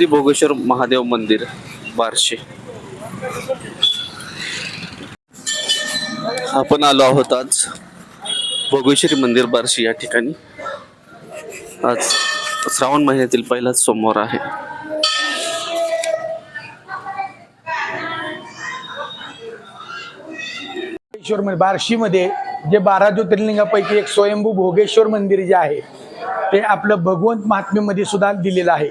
श्री भोगेश्वर महादेव मंदिर बारशे. आपण आलो आहोत आज भोगेश्वरी मंदिर बारशी या ठिकाणी. आज श्रावण महिन्यातील पहिलाच सोमवार आहे. भोगेश्वर बार्शीमध्ये जे बारा ज्योतिर्लिंगापैकी एक स्वयंभू भोगेश्वर मंदिर जे आहे ते आपलं भगवंत महात्म्यमध्ये सुद्धा दिलेलं आहे.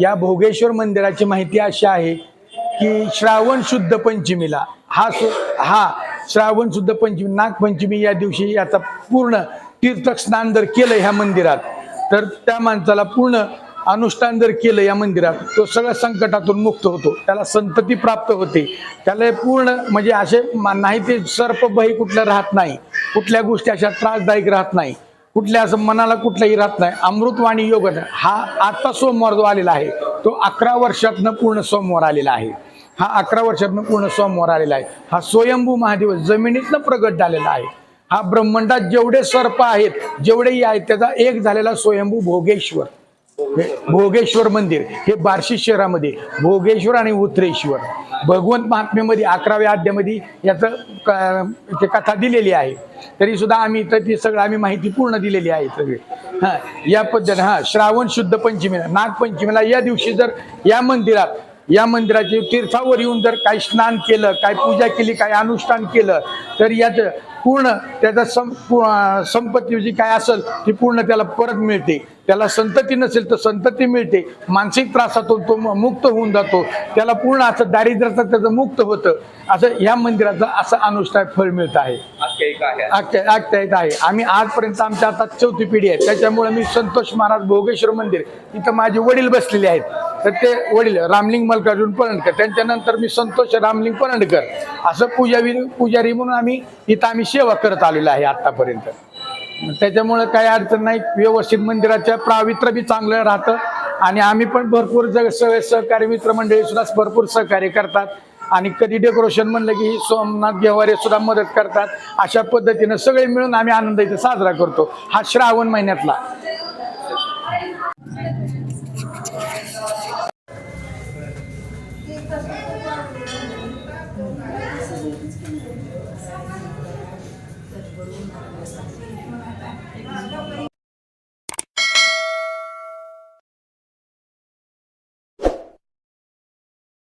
या भोगेश्वर मंदिराची माहिती अशी आहे की श्रावण शुद्ध पंचमीला हा सु हा श्रावण शुद्ध पंचमी नागपंचमी या दिवशी याचा पूर्ण तीर्थस्नान जर केलं ह्या मंदिरात तर त्या माणसाला पूर्ण अनुष्ठान जर केलं या मंदिरात तो सगळ्या संकटातून मुक्त होतो. त्याला संतती प्राप्त होते. त्याला पूर्ण म्हणजे असे मा- नाही ते सर्पभय कुठलं राहत नाही. कुठल्या गोष्टी अशा त्रासदायक राहत नाही. कुठल्या असं मनाला कुठलाही राहत नाही. अमृतवाणी योग हा आत्ता सोमवार जो आलेला आहे तो अकरा वर्षातनं पूर्ण सोमवार आलेला आहे. हा अकरा वर्षातनं पूर्ण सोमवार आलेला आहे. हा स्वयंभू महादेव जमिनीतनं प्रगट झालेला आहे. हा ब्रह्मांडात जेवढे सर्प आहेत जेवढेही आहेत त्याचा एक झालेला स्वयंभू भोगेश्वर. भोगेश्वर मंदिर हे बार्शी शहरामध्ये भोगेश्वर आणि उतरेश्वर. भगवंत महात्म्यामध्ये अकराव्या अध्यामध्ये याचं क- ते कथा दिलेली आहे. तरी सुद्धा आम्ही तर ती सगळं आम्ही माहिती पूर्ण दिलेली आहे सगळी. हां या पद्धतीने हां श्रावण शुद्ध पंचमीला नागपंचमीला या दिवशी जर या मंदिरात या मंदिराचे तीर्थावर येऊन जर काही स्नान केलं काय पूजा केली काय अनुष्ठान केलं तर याचं पूर्ण त्याचा सं पू- अं, संपत्ती जी काय असेल ती पूर्ण त्याला परत मिळते. त्याला संतती नसेल तर संतती मिळते. मानसिक त्रासातून तो मुक्त होऊन जातो. त्याला पूर्ण असं दारिद्र्याचं त्याचं मुक्त होतं. असं ह्या मंदिराचं असं अनुष्ठान फळ मिळत आहे. आख्या आख्यायित आहे. आम्ही आजपर्यंत आमच्या आता चौथी पिढी आहे. त्याच्यामुळे मी संतोष महाराज भोगेश्वर मंदिर इथं माझे वडील बसलेले आहेत. तर ते वडील रामलिंग मल्कार्जुन परणकर त्यांच्यानंतर मी संतोष रामलिंग परणकर असं पूजावी पुजारी म्हणून आम्ही इथं आम्ही सेवा करत आलेलो आहे आतापर्यंत. त्याच्यामुळे काही अडचण नाही. व्यवस्थित मंदिराच्या पावित्र्य बी चांगलं राहतं. आणि आम्ही पण भरपूर जग सगळे सहकारी मित्रमंडळी सुद्धा भरपूर सहकार्य करतात. आणि कधी डेकोरेशन म्हणलं की सोमनाथ गेवारे सुद्धा मदत करतात. अशा पद्धतीनं सगळे मिळून आम्ही आनंद इथे साजरा करतो. हा श्रावण महिन्यातला.